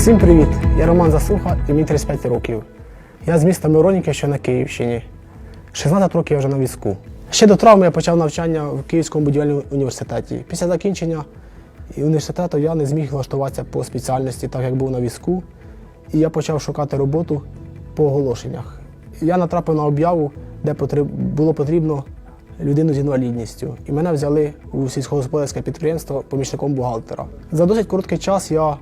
Всім привіт! Я Роман Засуха і мені 35 років. Я з міста Мироніки, що на Київщині. 16 років я вже на візку. Ще до травми я почав навчання в Київському будівельному університеті. Після закінчення університету я не зміг влаштуватися по спеціальності, так як був на візку. І я почав шукати роботу по оголошеннях. Я натрапив на об'яву, де було потрібно людину з інвалідністю. І мене взяли у сільськогосподарське підприємство помічником бухгалтера. За досить короткий час я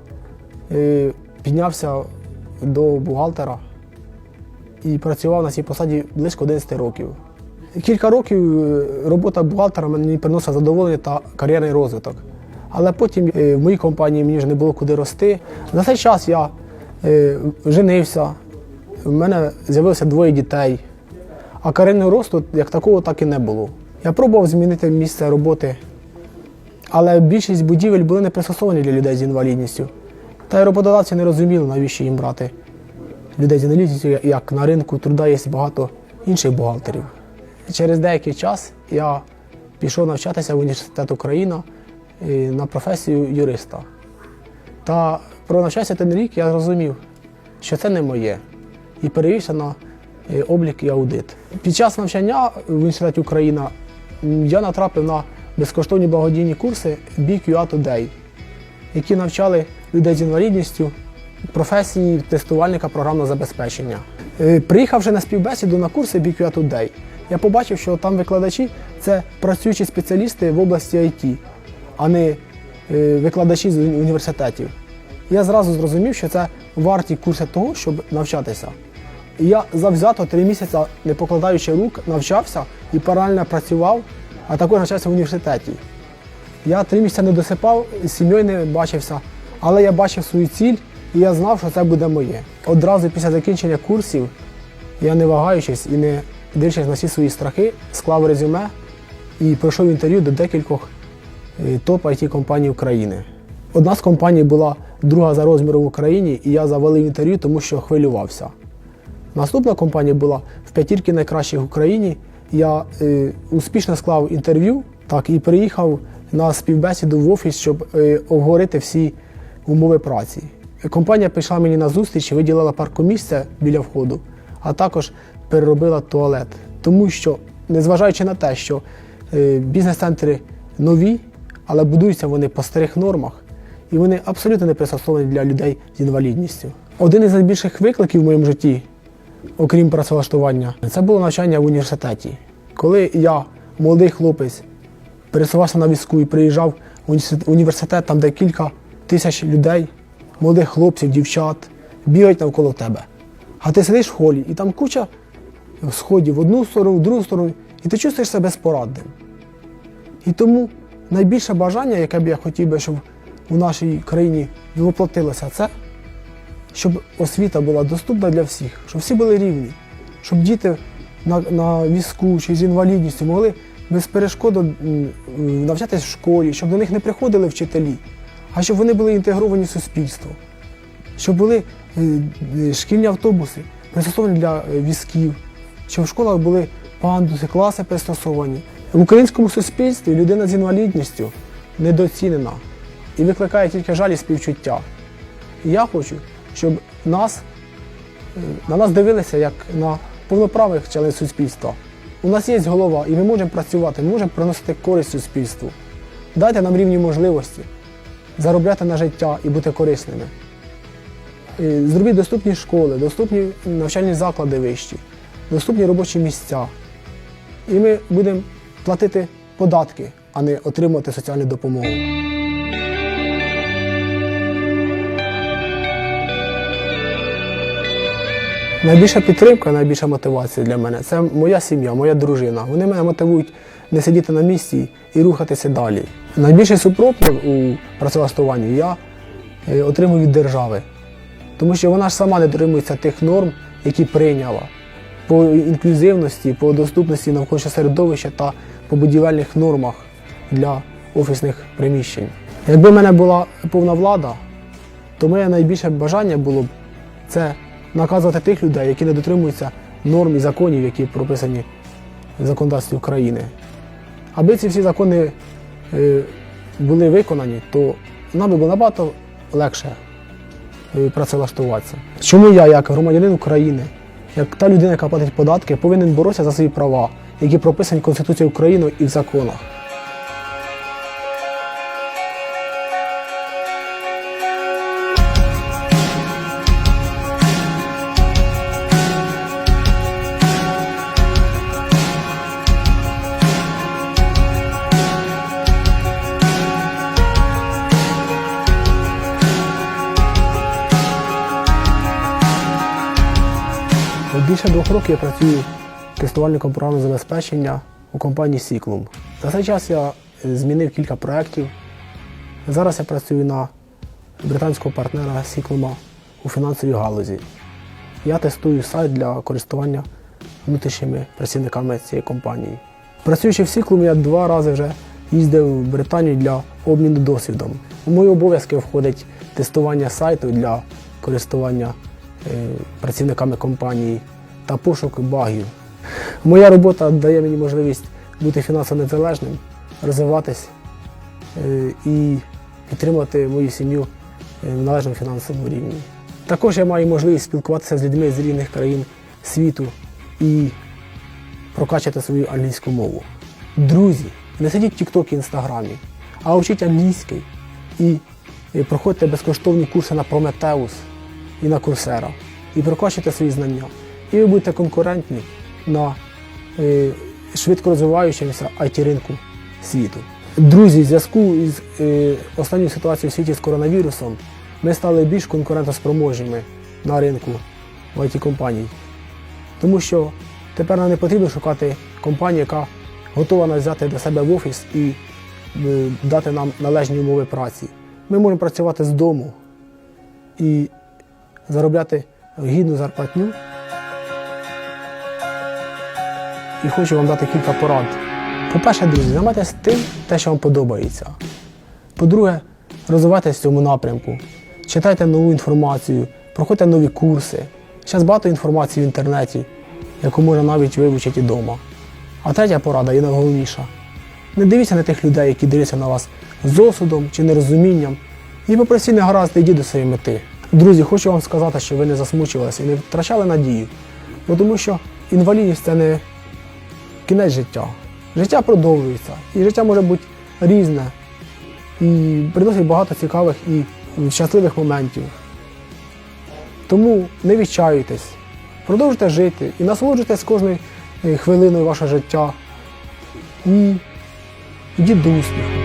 піднявся до бухгалтера і працював на цій посаді близько 11 років. Кілька років е, робота бухгалтера мені приносила задоволення та кар'єрний розвиток. Але потім е, в моїй компанії мені вже не було куди рости. За цей час я е, женився, в мене з'явилося двоє дітей, а кар'єрного росту як такого так і не було. Я пробував змінити місце роботи, але більшість будівель були не пристосовані для людей з інвалідністю. Та й роботодавці не розуміли, навіщо їм брати людей з інвалідністю, як на ринку труда є багато інших бухгалтерів. Через деякий час я пішов навчатися в університет Україна е, на професію юриста. Та пронавчався один рік, я зрозумів, що це не моє, і перевівся на е, облік і аудит. Під час навчання в університеті Україна я натрапив на безкоштовні благодійні курси BQA Today, які навчали людей з інвалідністю професії тестувальника програмного забезпечення. Е, Приїхавши на співбесіду на курси BQA Today, я побачив, що там викладачі це працюючі спеціалісти в області IT, а не е, викладачі з університетів. Я зразу зрозумів, що це варті курси того, щоб навчатися. І я завзято три місяці, не покладаючи рук, навчався і паралельно працював, а також навчався в університеті. Я три місяці не досипав, з сім'єю не бачився, але я бачив свою ціль і я знав, що це буде моє. Одразу після закінчення курсів я не вагаючись і не дивлячись на всі свої страхи, склав резюме і пройшов інтерв'ю до декількох е, топ it компаній України. Одна з компаній була друга за розміром в Україні, і я завалив інтерв'ю, тому що хвилювався. Наступна компанія була в п'ятірки найкращих в Україні. Я е, успішно склав інтерв'ю так, і приїхав на співбесіду в офіс, щоб е, обговорити всі умови праці. Компанія прийшла мені на зустріч і виділила паркомісце біля входу, а також переробила туалет. Тому що, незважаючи на те, що е, бізнес-центри нові, але будуються вони по старих нормах, і вони абсолютно не пристосовані для людей з інвалідністю. Один із найбільших викликів в моєму житті окрім працевлаштування, це було навчання в університеті. Коли я, молодий хлопець, пересувався на візку і приїжджав в університет, там де кілька тисяч людей, молодих хлопців, дівчат, бігають навколо тебе. А ти сидиш в холі, і там куча сходів в одну сторону, в другу сторону, і ти чувствуєш себе безпорадним. І тому найбільше бажання, яке б я хотів би, щоб у нашій країні воплотилося, це щоб освіта була доступна для всіх, щоб всі були рівні, щоб діти на, на візку чи з інвалідністю могли безперешкодно м, навчатись в школі, щоб до них не приходили вчителі, а щоб вони були інтегровані в суспільство, щоб були е, е, шкільні автобуси пристосовані для е, візків, щоб в школах були пандуси, класи пристосовані. В українському суспільстві людина з інвалідністю недооцінена і викликає тільки жаль і співчуття. Я хочу, щоб нас, на нас дивилися як на повноправних членів суспільства. У нас є голова, і ми можемо працювати, ми можемо приносити користь суспільству. Дайте нам рівні можливості заробляти на життя і бути корисними. Зробіть доступні школи, доступні навчальні заклади вищі, доступні робочі місця. І ми будемо платити податки, а не отримувати соціальну допомогу. Найбільша підтримка, найбільша мотивація для мене це моя сім'я, моя дружина. Вони мене мотивують не сидіти на місці і рухатися далі. Найбільший супротив у працевлаштуванні я е, отримую від держави, тому що вона ж сама не дотримується тих норм, які прийняла по інклюзивності, по доступності навколишнього середовища та по будівельних нормах для офісних приміщень. Якби в мене була повна влада, то моє найбільше бажання було б це наказувати тих людей, які не дотримуються норм і законів, які прописані в законодавстві України. Аби ці всі закони були виконані, то нам би було набагато легше е, працевлаштуватися. Чому я, як громадянин України, як та людина, яка платить податки, повинен боротися за свої права, які прописані Конституцією України і в законах? Більше двох років я працюю тестувальником програмного забезпечення у компанії Сіклум. За цей час я е, змінив кілька проєктів. Зараз я працюю на британського партнера Сіклума у фінансовій галузі. Я тестую сайт для користування внутрішніми працівниками цієї компанії. Працюючи в Сіклумі, я два рази вже їздив в Британію для обміну досвідом. У мої обов'язки входить тестування сайту для користування е, працівниками компанії та пошук багів. Моя робота дає мені можливість бути фінансово незалежним, розвиватись е, і підтримувати мою сім'ю е, в належному фінансовому рівні. Також я маю можливість спілкуватися з людьми з різних країн світу і прокачати свою англійську мову. Друзі, не сидіть в TikTok і Інстаграмі, а вчіть англійський і е, проходьте безкоштовні курси на Prometheus і на Coursera. І прокачуйте свої знання. І ви будете конкурентні на е, швидко розвиваючомуся it ринку світу. Друзі, в зв'язку із е, останньою ситуацією в світі з коронавірусом ми стали більш конкурентоспроможними на ринку it компаній. Тому що тепер нам не потрібно шукати компанію, яка готова нас взяти до себе в офіс і е, дати нам належні умови праці. Ми можемо працювати з дому і заробляти гідну зарплатню. І хочу вам дати кілька порад. По-перше, друзі, займайтеся тим, те, що вам подобається. По-друге, розвивайтеся в цьому напрямку. Читайте нову інформацію, проходьте нові курси. Зараз багато інформації в інтернеті, яку можна навіть вивчити вдома. А третя порада є найголовніша. Не дивіться на тих людей, які дивляться на вас з осудом чи нерозумінням, і попросіть не гаразд йдіть до своєї мети. Друзі, хочу вам сказати, що ви не засмучувалися і не втрачали надію. Бо тому що інвалідність це не кінець життя. Життя продовжується, і життя може бути різне і приносить багато цікавих і щасливих моментів. Тому не відчаюйтесь, продовжуйте жити і насолоджуйтесь кожною е, хвилиною вашого життя. І йдіть до успіху.